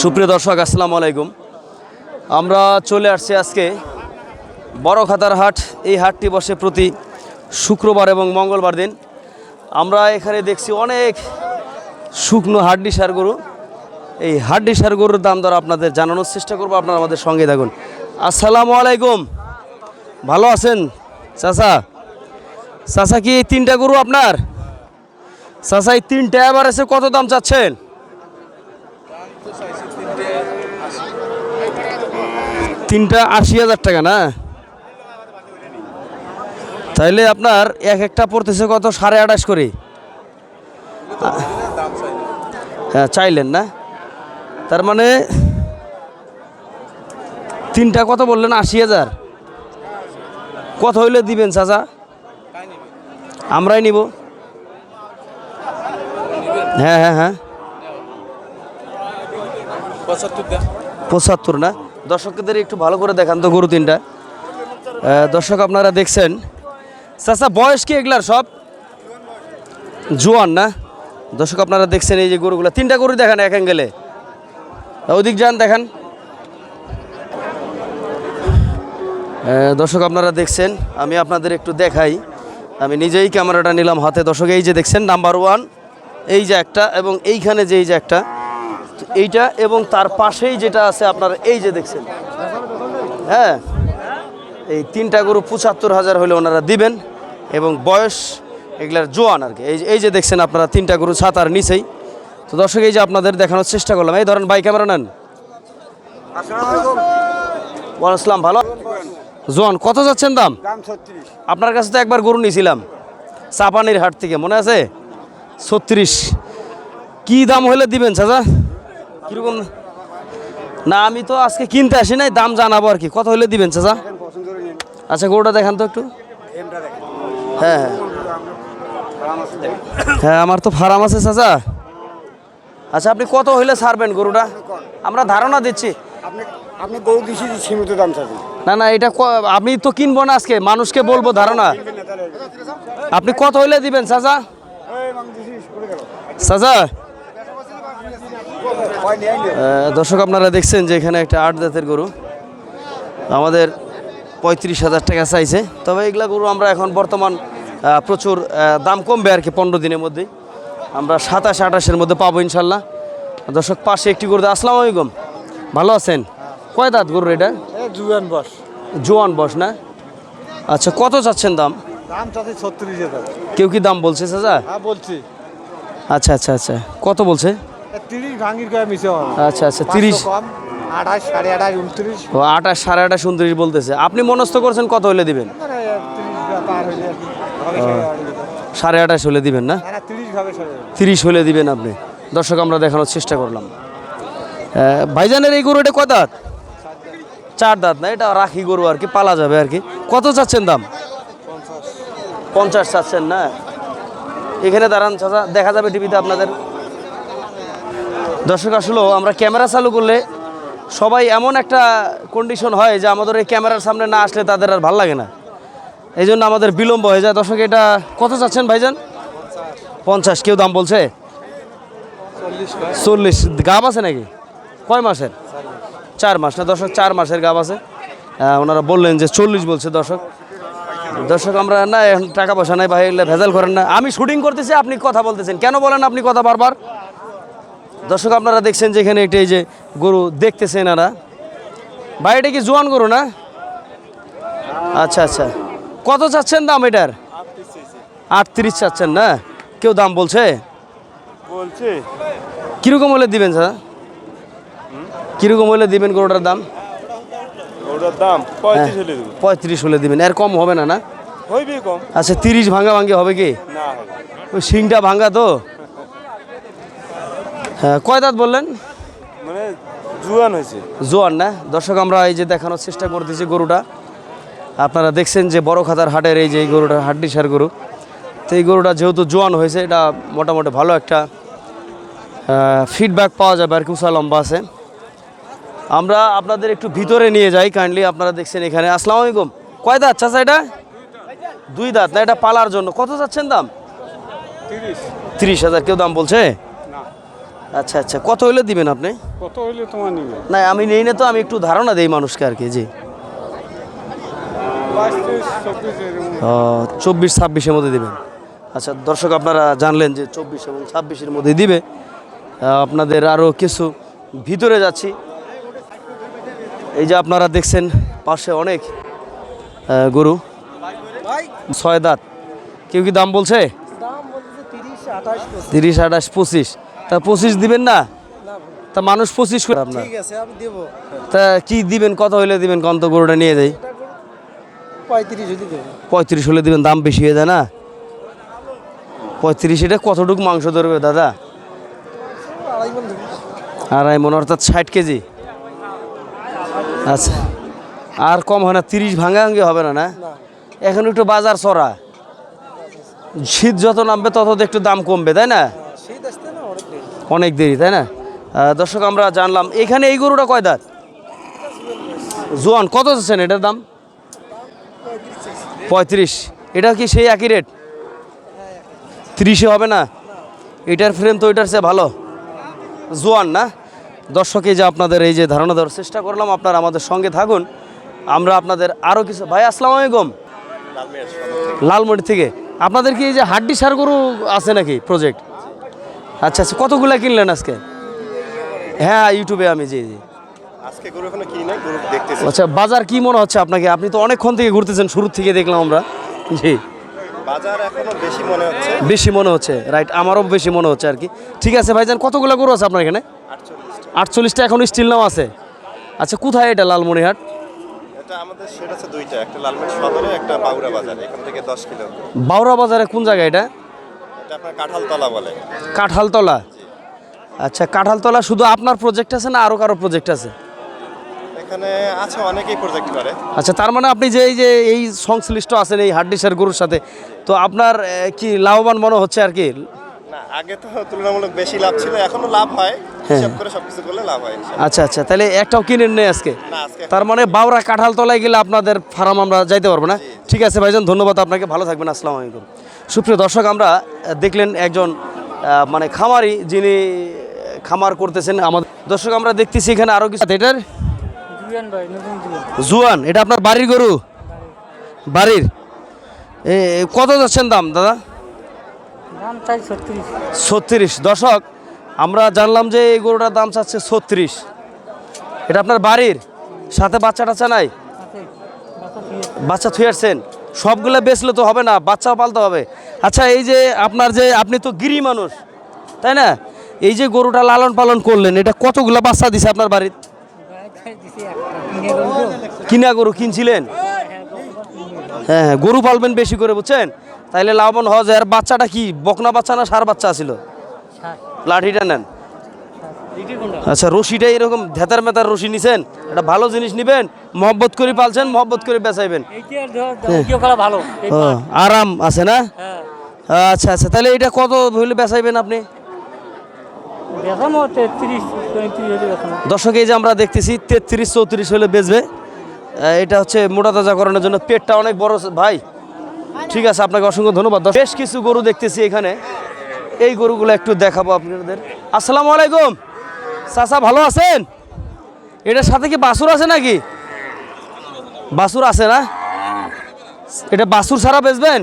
সুপ্রিয় দর্শক, আসসালামু আলাইকুম। আমরা চলে আসছি আজকে বড় খাতার হাট। এই হাটটি বসে প্রতি শুক্রবার এবং মঙ্গলবার দিন। আমরা এখানে দেখছি অনেক শুকনো হাড্ডি সার গরু। এই হাড্ডি সার গরুর দাম দর আপনাদের জানানোর চেষ্টা করব। আপনারা আমাদের সঙ্গে থাকুন। আসসালামু আলাইকুম। ভালো আছেন? চাচা? চাচা কি এই তিনটা গরু আপনার? চাচা, এই তিনটা এবার এসে কত দাম চাচ্ছেন? তিনটা আশি হাজার টাকা, না? তাইলে আপনার এক একটা পড়তেছে কত? সাড়ে আঠাশ করে। হ্যাঁ চাইলেন না? তার মানে তিনটা কত বললেন? আশি হাজার। কত হইলে দিবেন, চাচা? আমরাই নিব। হ্যাঁ হ্যাঁ হ্যাঁ। পঁচাত্তর না? দর্শকদের একটু ভালো করে দেখান তো গরু তিনটা। দর্শক আপনারা দেখছেন। চাচা, বয়স কি এগুলার সব? জোয়ান না? দর্শক আপনারা দেখছেন এই যে গরুগুলো। তিনটা গরু দেখান এক অ্যাঙ্গেলে। ওদিক যান, দেখান। দর্শক আপনারা দেখছেন, আমি আপনাদের একটু দেখাই। আমি নিজেই ক্যামেরাটা নিলাম হাতে। দর্শক, এই যে দেখছেন, নাম্বার ওয়ান, এই যে একটা এবং এইখানে যে এই যে একটা। এইটা এবং তার পাশেই যেটা আছে আপনার এই যে দেখছেন। হ্যাঁ এই তিনটা গরু পঁচাত্তর হাজার হলে ওনারা দিবেন এবং বয়স এগুলার জোয়ান আর কি। এই যে- এই যে দেখছেন আপনারা তিনটা গরু ছাতার নিচেই। তো দর্শক এই যে আপনাদের দেখানোর চেষ্টা করলাম। এই ধরেন বাই ক্যামেরা নেন। আসসালাম ভালো? জোয়ান কত যাচ্ছেন দাম? দাম আপনার কাছে তো একবার গরু নিয়েছিলাম চাপানির হাট থেকে মনে আছে? ছত্রিশ। কি দাম হলে দিবেন চাচা? কীরকম? না আমি তো আজকে কিনতে আসি নাই দাম জানাব আর কি। কত হলে দিবেন চাচা। আচ্ছা গরুটা দেখান তো একটু। হ্যাঁ হ্যাঁ। হ্যাঁ আমার তো ফার্ম আছে চাচা। আচ্ছা আপনি কত হইলে ছাড়বেন গরুটা? আমরা ধারণা দিচ্ছি। আপনি আপনি গরু দিছি সীমিত দাম চাচ্ছেন না না এটা আমি তো কিনবো না আজকে মানুষকে বলব ধারণা। আপনি কত হইলে দিবেন চাচা? চাচা দর্শক আপনারা দেখছেন যে এখানে একটা আট দাঁতের গরু। আমাদের পঁয়ত্রিশ হাজার টাকা চাইছে। তবে এগুলা গরু আমরা এখন বর্তমান প্রচুর দাম কমবে আর কি পনেরো দিনের মধ্যে। আমরা সাতাশ আঠাশের মধ্যে পাবো ইনশাল্লাহ। দর্শক পাশে একটি গরু আসসালামু আলাইকুম। ভালো আছেন? কয় দাঁত গরুর এটা? জুয়ান বস। জোয়ান বস না? আচ্ছা কত চাচ্ছেন দাম? দাম চাচ্ছে ছত্রিশ হাজার। কেউ কি দাম বলছে চাচা? হ্যাঁ বলছি। আচ্ছা আচ্ছা আচ্ছা। কত বলছে? তিরিশ ভাঙির কয়ে মিশে আচ্ছা আচ্ছা কম ও বলতেছে। আপনি মনস্থ করছেন কত হলে দিবেন? পার হইলে সাড়ে আঠাশ। হলে দিবেন না? তিরিশ হলে দিবেন আপনি। দর্শক আমরা দেখানোর চেষ্টা করলাম। ভাইজানের এই গরুটা কত দাঁত? চার দাঁত না এটা রাখি গরু আর কি পালা যাবে আর কি। কত চাচ্ছেন দাম? পঞ্চাশ চাচ্ছেন না? এখানে দাঁড়ান চাচা দেখা যাবে টিভিতে আপনাদের। দর্শক আসলেও আমরা ক্যামেরা চালু করলে সবাই এমন একটা কন্ডিশন হয় যে আমাদের এই ক্যামেরার সামনে না আসলে তাদের আর ভালো লাগে না। এই জন্য আমাদের বিলম্ব হয়ে যায়। দর্শক, এটা কত চাচ্ছেন ভাইজান? পঞ্চাশ। কেউ দাম বলছে? চল্লিশ। গাব আছে নাকি? কয় মাসের? চার মাস না দর্শক, চার মাসের গাব আছে। ওনারা বললেন যে চল্লিশ বলছে দর্শক। দর্শক, আমরা না এখন টাকা পয়সা নাই ভাই ভেজাল করেন না। আমি শুটিং করতেছি, আপনি কথা বলতেছেন। কেন বলেন আপনি কথা বারবার? দর্শক আপনারা দেখছেন যে এখানে একটা এই যে গরু দেখতেছেন এরা ভাই এটা কি জোয়ান গরু না? আচ্ছা আচ্ছা। কত চাচ্ছেন দাম এটার? আটত্রিশ চাচ্ছেন না? কেউ দাম বলছে? বলছে। কীরকম হলে দিবেন স্যার? কীরকম হলে দিবেন গরুটার দাম? দাম পঁয়ত্রিশ হলে দেবো। পঁয়ত্রিশ হলে দিবেন। এর কম হবে না না? আচ্ছা তিরিশ ভাঙা ভাঙ্গি হবে কি ওই শিংটা ভাঙ্গা তো? হ্যাঁ কয় দাঁত বললেন? মানে জোয়ান হয়েছে। জোয়ান না? দর্শক আমরা এই যে দেখানোর চেষ্টা করতেছি গরুটা। আপনারা দেখছেন যে বড় খাতার হাটের এই যে এই গরুটা হাড্ডিসার গরু। তো এই গরুটা যেহেতু জোয়ান হয়েছে এটা মোটামুটি ভালো একটা ফিডব্যাক পাওয়া যাবে আর কি উঁচা লম্বা আছে। আমরা আপনাদের একটু ভিতরে নিয়ে যাই কাইন্ডলি আপনারা দেখছেন এখানে। আসসালামু আলাইকুম। কয় দাঁত চাচা এটা? দুই দাঁত না এটা পালার জন্য। কত যাচ্ছেন দাম? তিরিশ। তিরিশ হাজার কেউ দাম বলছে? আচ্ছা আচ্ছা। কত হইলে দিবেন আপনি? কত হইলে তোমার নিবে? না আমি নেই না তো আমি একটু ধারণা দেই মানুষকে আর কি জি। চব্বিশ ছাব্বিশের মধ্যে দিবেন। আচ্ছা দর্শক আপনারা জানলেন যে চব্বিশ এবং ছাব্বিশের মধ্যে দিবে। আপনাদের আরও কিছু ভিতরে যাচ্ছি। এই যে আপনারা দেখছেন পাশে অনেক গরু। ছয় দাঁত। কেউ কি দাম বলছে? তিরিশ আঠাশ পঁচিশ। তা পঁচিশ দিবেন না? তা মানুষ পঁচিশ করে আপনার। তা কি দিবেন কত হইলে দিবেন কত গরুটা নিয়ে যাই পঁয়ত্রিশ হলে দিবেন দাম বেশি হয়ে যায় না? পঁয়ত্রিশ এটা কতটুকু মাংস ধরবে দাদা? আড়াই মন অর্থাৎ ষাট কেজি। আচ্ছা। আর কম হয় না তিরিশ ভাঙাভাঙি হবে না? না। এখন একটু বাজার চড়া। শীত যত নামবে তত তো একটু দাম কমবে তাই না? অনেক দেরি তাই না? দর্শক আমরা জানলাম এখানে এই গরুটা কয় দাঁত? জোয়ান কত যাচ্ছেন এটার দাম? পঁয়ত্রিশ। এটা কি সেই একই রেট তিরিশে হবে না? এটার ফ্রেম তো এটার চেয়ে ভালো। জোয়ান না? দর্শক এই যে আপনাদের এই যে ধারণা দেওয়ার চেষ্টা করলাম আপনারা আমাদের সঙ্গে থাকুন। আমরা আপনাদের আরও কিছু ভাই আসসালামু আলাইকুম। লালমড়ি থেকে। আপনাদের কি এই যে হাড্ডি সার গরু আছে নাকি প্রজেক্ট আচ্ছা আচ্ছা কতগুলা কিনলেন আজকে? হ্যাঁ ইউটিউবে আমি জি জি। আচ্ছা বাজার কি মনে হচ্ছে আপনাকে? আপনি তো অনেকক্ষণ থেকে ঘুরতেছেন শুরু থেকে দেখলাম আমরা। জি। বাজার এখনও বেশি মনে হচ্ছে। বেশি মনে হচ্ছে রাইট আমারও বেশি মনে হচ্ছে আর কি। ঠিক আছে ভাইজান কতগুলো গরু আছে আপনার এখানে? আটচল্লিশটা। এখন স্টিল নাও আছে। আচ্ছা কোথায় এটা লালমনিহাট বাউরা বাজারে কোন জায়গায় এটা? এটা আপনার কাঁঠালতলা বলে। কাঁঠালতলা? আচ্ছা কাঁঠালতলা শুধু আপনার প্রজেক্ট আছে না আরও কারও প্রজেক্ট আছে? এখানে আছে অনেকেই প্রজেক্ট করে। আচ্ছা তার মানে আপনি যে এই যে এই সংশ্লিষ্ট আছেন এই হাড্ডিসার গরুর সাথে তো আপনার কি লাভবান মনে হচ্ছে আর কি? না আগে তো তুলনামূলক বেশি লাভ ছিল এখনও লাভ হয়। হ্যাঁ। হিসাব করে সবকিছু করলে লাভ হয় আচ্ছা আচ্ছা তাহলে একটাও কিনেন নেই আজকে? আজকে তার মানে বাউরা কাঁঠাল তলায় গেলে আপনাদের ফার্ম আমরা যাইতে পারব না? ঠিক আছে ভাইজান ধন্যবাদ আপনাকে ভালো থাকবেন আসসালামু আলাইকুম। সুপ্রিয় দর্শক আমরা দেখলেন একজন মানে খামারি যিনি খামার করতেছেন আমাদের। দর্শক আমরা দেখতেছি এখানে আরও কিছু এটার? জুয়ান এটা আপনার বাড়ির গরু? বাড়ির। কত যাচ্ছেন দাম দাদা? ছত্রিশ। দর্শক আমরা জানলাম যে এই গরুটার দাম চাচ্ছে ছত্রিশ। এটা আপনার বাড়ির? সাথে বাচ্চা টাচ্চা নাই বাচ্চা থুয়ে আসছেন? সবগুলো বেচলে তো হবে না বাচ্চাও পালতে হবে। আচ্ছা এই যে আপনার যে আপনি তো গিরি মানুষ তাই না? এই যে গরুটা লালন পালন করলেন এটা কতগুলো বাচ্চা দিছে আপনার বাড়ির কিনে গরু কিনছিলেন? হ্যাঁ হ্যাঁ গরু পালবেন বেশি করে বুঝছেন? তাইলে লাভবান হওয়া যায় আর বাচ্চাটা কি বকনা বাচ্চা না সার বাচ্চা ছিল? লাঠিটা নেন। আচ্ছা রশিটা এরকম ধেতার মেতার রশি নিছেন এটা ভালো জিনিস নিবেন মহব্বত করে পালছেন মহব্বত করে বেচাইবেন। আরাম আছে না? হ্যাঁ। আচ্ছা আচ্ছা তাহলে এটা কত হইলে বেচাইবেন আপনি? দর্শক এই যে আমরা দেখতেছি তেত্রিশ চৌত্রিশ হলে বেচবে। এটা হচ্ছে মোটা তাজা করানোর জন্য পেটটা অনেক বড় ভাই। ঠিক আছে আপনাকে অসংখ্য ধন্যবাদ। বেশ কিছু গরু দেখতেছি এখানে। এই গরুগুলো একটু দেখাবো আপনাদের। আসসালামু আলাইকুম। চাচা ভালো আছেন? এটার সাথে কি বাসুর আছে নাকি? বাসুর আছে না? এটা বাসুর ছাড়া বেচবেন?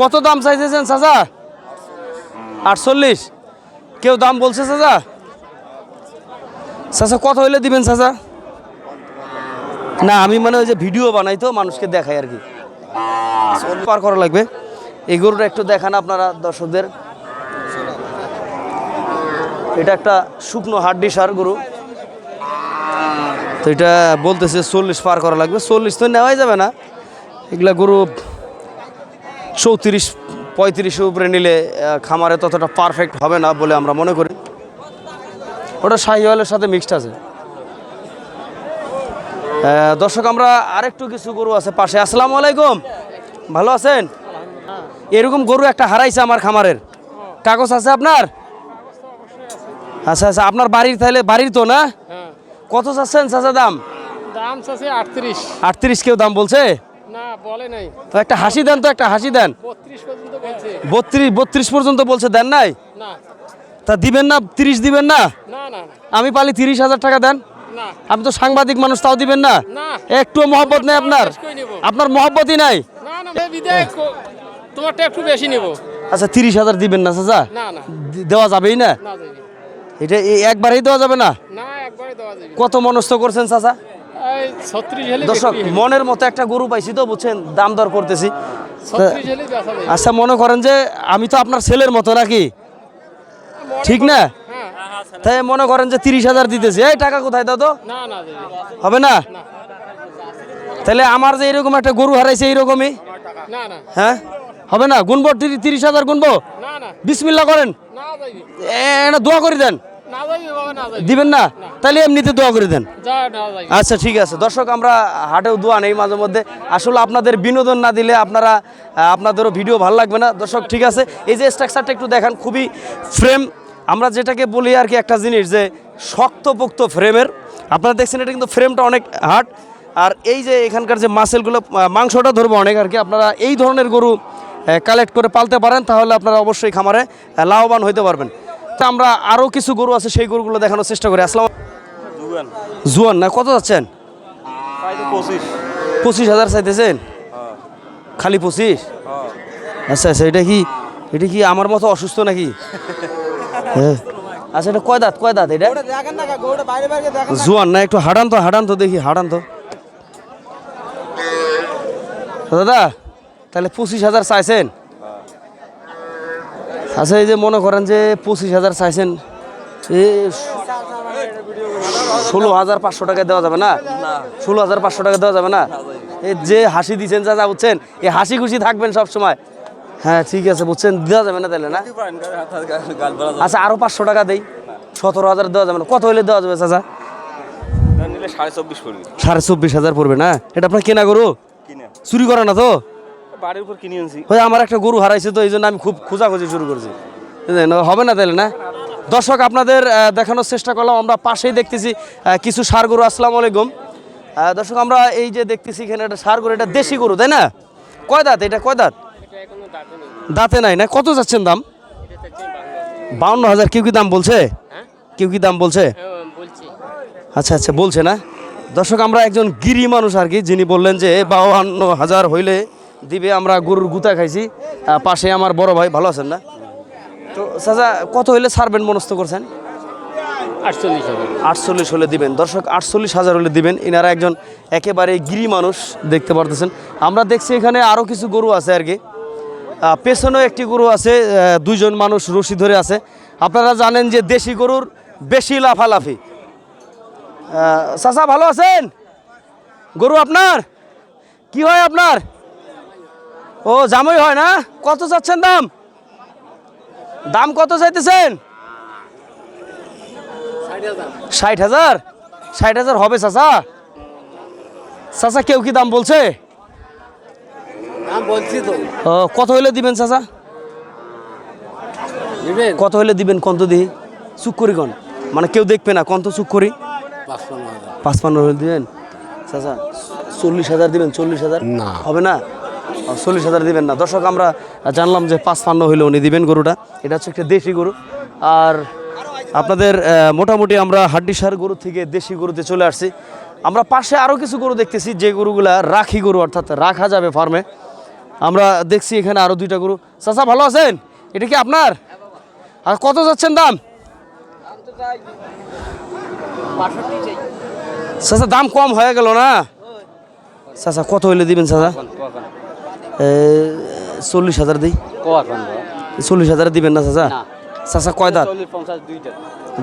কত দাম চাইতেছেন চাচা? আটচল্লিশ। কেউ দাম বলছে চাচা? চাচা, কত হইলে দিবেন চাচা? না, আমি মানে ওই যে ভিডিও বানাই তো, মানুষকে দেখাই আর কি। পার করা লাগবে। এই গরুটা একটু দেখান আপনারা, দর্শকদের। এটা একটা শুকনো হাড্ডি সার গরু। তো এটা বলতেছে চল্লিশ পার করা লাগবে। চল্লিশ তো নেওয়াই যাবে না। এগুলা গরু চৌত্রিশ, পঁয়ত্রিশের উপরে নিলে খামারে ততটা পারফেক্ট হবে না বলে আমরা মনে করি। ওটা শাহিওয়ালের সাথে মিক্সড আছে। দর্শক, আমরা আরেকটু কিছু গরু আছে পাশে। আসসালামু আলাইকুম। ভালো আছেন? এরকম গরু একটা হারাইছে আমার খামারের। কাগজ আছে আপনার? আচ্ছা আচ্ছা আপনার বাড়ির তাহলে বাড়ির তো না? কত চাচ্ছেন চাচা দাম? দাম চাচ্ছে আটত্রিশ। আটত্রিশ কেউ দাম বলছে? না বলে নাই। তো একটা হাসি দেন তো একটা হাসি দেন। বত্রিশ বত্রিশ পর্যন্ত বলছে দেন নাই? তা দিবেন না তিরিশ দিবেন না? আমি পালি তিরিশ হাজার টাকা দেন। আপনি তো সাংবাদিক মানুষ তাও দিবেন না? না। একটু মহব্বত নেই আপনার। আপনার মহব্বতই নাই? তোমারটা একটু বেশি নেব। আচ্ছা তিরিশ হাজার দিবেন না চাচা? দেওয়া যাবেই না? এটা একবারেই দেওয়া যাবে না? কত মনস্থ করছেন চাচা? দর্শক মনের মতো একটা গরু পাইছি তো বুঝছেন? দাম দর করতেছি। আচ্ছা মনে করেন যে আমি তো আপনার ছেলের মতো নাকি? ঠিক না? হ্যাঁ। তাই মনে করেন যে তিরিশ হাজার দিতেছি। এই টাকা কোথায় দাও তো? হবে না? তাহলে আমার যে এরকম একটা গরু হারাইছে এইরকমই? হ্যাঁ? হবে না? গুনবো তিরি- তিরিশ হাজার গুনবো? বিসমিল্লা করেন। দোয়া করে দেন। দিবেন না? তাহলে এমনিতে দোয়া করে দেন। আচ্ছা ঠিক আছে। দর্শক আমরা হাটেও দোয়া নেই মাঝে মধ্যে। আসলে আপনাদের বিনোদন না দিলে আপনারা আপনাদেরও ভিডিও ভালো লাগবে না। দর্শক ঠিক আছে। এই যে স্ট্রাকচারটা একটু দেখান খুবই ফ্রেম আমরা যেটাকে বলি আর কি একটা জিনিস যে শক্তপোক্ত ফ্রেমের আপনারা দেখছেন এটা কিন্তু ফ্রেমটা অনেক হার্ড আর এই যে এখানকার যে মাসেলগুলো মাংসটা ধরবো অনেক আর কি। আপনারা এই ধরনের গরু কালেক্ট করে পালতে পারেন তাহলে আপনারা অবশ্যই খামারে লাভবান হইতে পারবেন। আমরা আরও কিছু গরু আছে সেই গরুগুলো দেখানোর চেষ্টা করি। আসলাম জুয়ান। না কত যাচ্ছেন? পঁচিশ। হাজার চাইতেছেন? খালি পঁচিশ? আচ্ছা আচ্ছা এটা কি এটা কি আমার মতো অসুস্থ নাকি? হ্যাঁ। আচ্ছা এটা কয় দাঁত কয় দাঁত এটা? জুয়ান না একটু হাঁটান তো হাঁটান তো দেখি হাঁটান তো। দাদা তাহলে পঁচিশ হাজার চাইছেন? আচ্ছা এই যে মনে করেন যে পঁচিশ হাজার চাইছেন এ ষোলো হাজার পাঁচশো টাকা দেওয়া যাবে না? ষোলো হাজার পাঁচশো টাকা দেওয়া যাবে না? এই যে হাসি দিচ্ছেন চাচা বুঝছেন এই হাসি খুশি থাকবেন সব সময় হ্যাঁ ঠিক আছে বুঝছেন দেওয়া যাবে না তাহলে না? আচ্ছা আরও পাঁচশো টাকা দেই। সতেরো হাজার দেওয়া যাবে না। কত হলে দেওয়া যাবে চাচা? নিলে সাড়ে চব্বিশ সাড়ে চব্বিশ হাজার পড়বে না? এটা আপনার কেনা করো চুরি করে না তো? বাড়ির উপর কিনে আনছি। আমার একটা গরু হারাইছে তো এই জন্য আমি খুব খোঁজাখুঁজি শুরু করছি। হবে না তাহলে, না? দর্শক, আপনাদের দেখানোর চেষ্টা করলাম, আমরা পাশেই দেখতেছি কিছু সার গরু, আসসালামু আলাইকুম। দর্শক, আমরা এই যে দেখতেছি, এখানে একটা সার গরু, এটা দেশি গরু, তাই না? কয় দাঁত? এটা কয় দাঁত? দাঁতে নাই, না? কত যাচ্ছেন দাম? বাউন্ন হাজার, কেউ কি দাম বলছে? কেউ কি দাম বলছে? আচ্ছা আচ্ছা বলছে না। দর্শক, আমরা একজন গিরি মানুষ আর কি, যিনি বললেন যে বাউান্ন হাজার হইলে দিবে আমরা গরুর গুতা খাইছি। পাশে আমার বড় ভাই ভালো আছেন না? তো চাচা কত হলে ছাড়বেন মনস্থ করছেন? আটচল্লিশ হাজার। আটচল্লিশ হলে দিবেন। দর্শক আটচল্লিশ হাজার হলে দিবেন। এনারা একজন একেবারে গিরি মানুষ দেখতে পারতেছেন। আমরা দেখছি এখানে আরও কিছু গরু আছে আর কি। পেছনেও একটি গরু আছে দুইজন মানুষ রশি ধরে আছে। আপনারা জানেন যে দেশি গরুর বেশি লাফালাফি। চাচা ভালো আছেন? গরু আপনার? কি হয় আপনার? ও জামই হয় না? কত চাচ্ছেন দাম? দাম কত চাইতেছেন? ষাট হাজার। ষাট হাজার হবে চাচা। চাচা কেউ কি দাম বলছে? বলছি তো। ও, কত হইলে দিবেন চাচা? কত হইলে দিবেন কন্ত দিহি চুক করি কন মানে কেউ দেখবে না কন্ত চুক করি পাঁচপান্ন পাঁচ পান্ন হলে দিবেন? চাচা চল্লিশ হাজার দিবেন চল্লিশ হাজার? না। হবে না? চল্লিশ হাজার দিবেন না। দর্শক আমরা জানলাম যে পাঁচ পান্ন হইলে উনি দিবেন গরুটা। এটা হচ্ছে একটা দেশি গরু। আর আপনাদের মোটামুটি আমরা হাড্ডিসার গরু থেকে দেশি গরুতে চলে আসছি। আমরা পাশে আরও কিছু গরু দেখতেছি যে গরুগুলা রাখি গরু অর্থাৎ রাখা যাবে ফার্মে। আমরা দেখছি এখানে আরও দুইটা গরু। চাচা ভালো আছেন? এটা কি আপনার? আর কত যাচ্ছেন দাম? চাচা দাম কম হয়ে গেল না? চাচা কত হইলে দিবেন এ, চল্লিশ হাজার দিই। চল্লিশ হাজার দিবেন না চাচা? চাচা কয় দাঁত?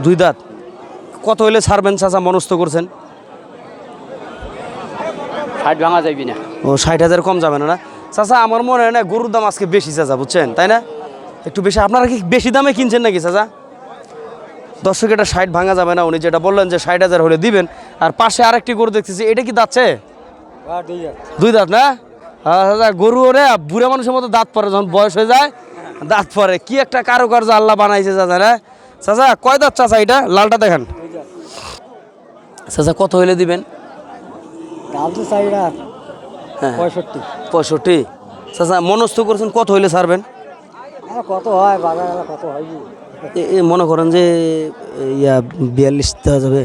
দুই দাঁত। কত হইলে ছাড়বেন চাচা? মনস্থ করছেন? ষাট ভাঙা যাবি না। ও ষাট হাজার কম যাবে না না? চাচা আমার মনে হয় না গরুর দাম আজকে বেশি চাচা বুঝছেন? তাই না? একটু বেশি। আপনারা কি বেশি দামে কিনছেন নাকি চাচা? দর্শক এটা ষাট ভাঙা যাবে না। উনি যেটা বললেন যে ষাট হাজার হলে দিবেন। আর পাশে আরেকটি গরু দেখতেছি এটা কি দাঁতছে দুই দাঁত না? গরু ওরে বুড়া মানুষের মতো দাঁত পরে যখন বয়স হয়ে যায় দাঁত পরে। কি একটা কারুকার্য আল্লাহ বানাইছে চাচা না চাচা কয় দাঁত চাচা এটা? লালটা দেখান। চাচা কত হইলে দিবেন? হ্যাঁ। পঁয়ষট্টি। পঁয়ষট্টি। চাচা মনস্থ করছেন কত হইলে ছাড়বেন? কত হয়? বাজার কত হয় মনে করেন যে ইয়া বিয়াল্লিশ দেওয়া যাবে।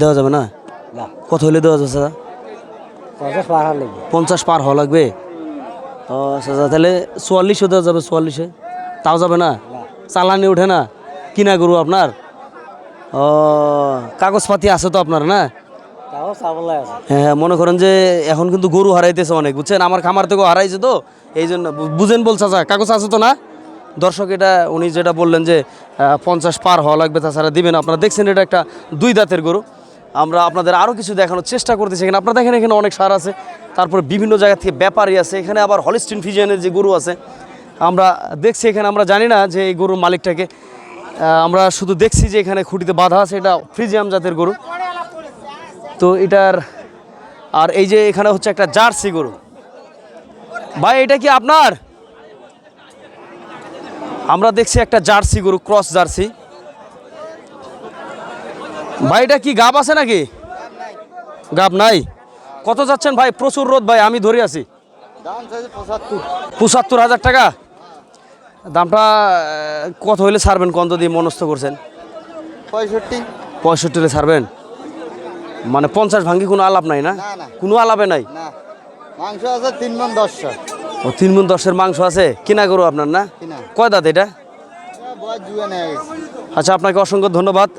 দেওয়া যাবে না? কত হলে দেওয়া যাবে স্যার পঞ্চাশ পার হওয়া লাগবে। ও আচ্ছা আচ্ছা, তাহলে চুয়াল্লিশও দেওয়া যাবে চুয়াল্লিশে। তাও যাবে না? চালানি ওঠে না? কিনা গরু আপনার? ও কাগজপাতি আছে তো আপনার না? হ্যাঁ হ্যাঁ, মনে করেন যে এখন কিন্তু গরু হারাইতেছে অনেক বুঝছেন? আমার খামার থেকেও হারাইছে তো এই জন্য বুঝেন বলছে যা কাগজ আছে তো না? দর্শক এটা উনি যেটা বললেন যে পঞ্চাশ পার হওয়া লাগবে তাছাড়া দিবেন আপনারা। দেখছেন এটা একটা দুই দাঁতের গরু। আমরা আপনাদের আরও কিছু দেখানোর চেষ্টা করতেছি। এখানে আপনারা দেখেন, এখানে অনেক সার আছে। তারপরে বিভিন্ন জায়গা থেকে ব্যাপারী আছে। এখানে আবার হলিস্টিন ফিজিয়ানের যে গরু আছে, আমরা দেখছি এখানে, আমরা জানি না যে এই গরুর মালিকটাকে। আমরা শুধু দেখছি যে এখানে খুঁটিতে বাঁধা আছে, এটা ফ্রিজিয়াম জাতের গরু। তো এটার, আর এই যে এখানে হচ্ছে একটা জার্সি গরু। ভাই, এটা কি আপনার? আমরা দেখছি একটা জার্সি গরু, ক্রস জার্সি। ভাই এটা কি গাব আছে নাকি? গাব নাই। কত যাচ্ছেন ভাই? প্রচুর রোদ ভাই আমি ধরে আছি। পঁচাত্তর। হাজার টাকা? দামটা কত হইলে ছাড়বেন কত দিয়ে মনস্থ করছেন? পঁয়ষট্টি। পঁয়ষট্টি হলে ছাড়বেন? মানে পঞ্চাশ ভাঙ্গি কোনো আলাপ নাই না। কোনো আলাপে নাই? মাংস আছে তিন মন দশশো ও তিন গুণ দশের মাংস আছে। কিনা গরু আপনার না? কয় দাঁত এটা? আচ্ছা আপনাকে অসংখ্য ধন্যবাদ।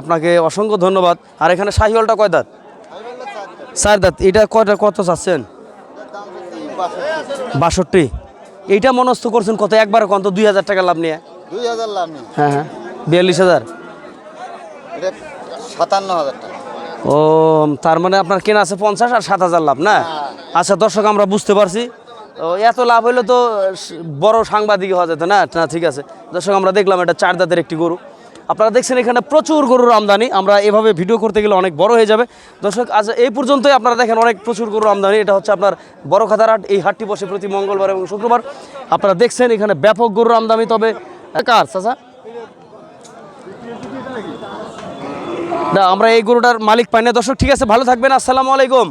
আপনাকে অসংখ্য ধন্যবাদ। আর এখানে শাহিওয়ালটা কয় দাঁত? চার দাঁত। এটা কয়টা কত চাচ্ছেন? বাষট্টি। এইটা মনস্থ করছেন কত? একবার কত দুই হাজার টাকা লাভ নিয়ে। দুই হাজার লাভ নেই হ্যাঁ হ্যাঁ। বিয়াল্লিশ হাজার। সাতান্ন হাজার টাকা। ও তার মানে আপনার কেনা আছে পঞ্চাশ আর সাত হাজার লাভ না? আচ্ছা দর্শক আমরা বুঝতে পারছি। ও, এত লাভ হইলে তো বড় সাংবাদিক হওয়া যেত না? না, ঠিক আছে। দর্শক, আমরা দেখলাম এটা চার দাঁতের একটি গরু। আপনারা দেখছেন এখানে প্রচুর গরুর আমদানি। আমরা এভাবে ভিডিও করতে গেলে অনেক বড় হয়ে যাবে। দর্শক, আজ এই পর্যন্তই আপনারা দেখেন অনেক প্রচুর গরুর আমদানি। এটা হচ্ছে আপনার বড় খাতার হাট। এই হাটটি বসে প্রতি মঙ্গলবার এবং শুক্রবার। আপনারা দেখছেন এখানে ব্যাপক গরুর আমদানি। তবে কার, চাচা? না, আমরা এই গরুটার মালিক পাই না। দর্শক, ঠিক আছে, ভালো থাকবেন। আসসালামু আলাইকুম।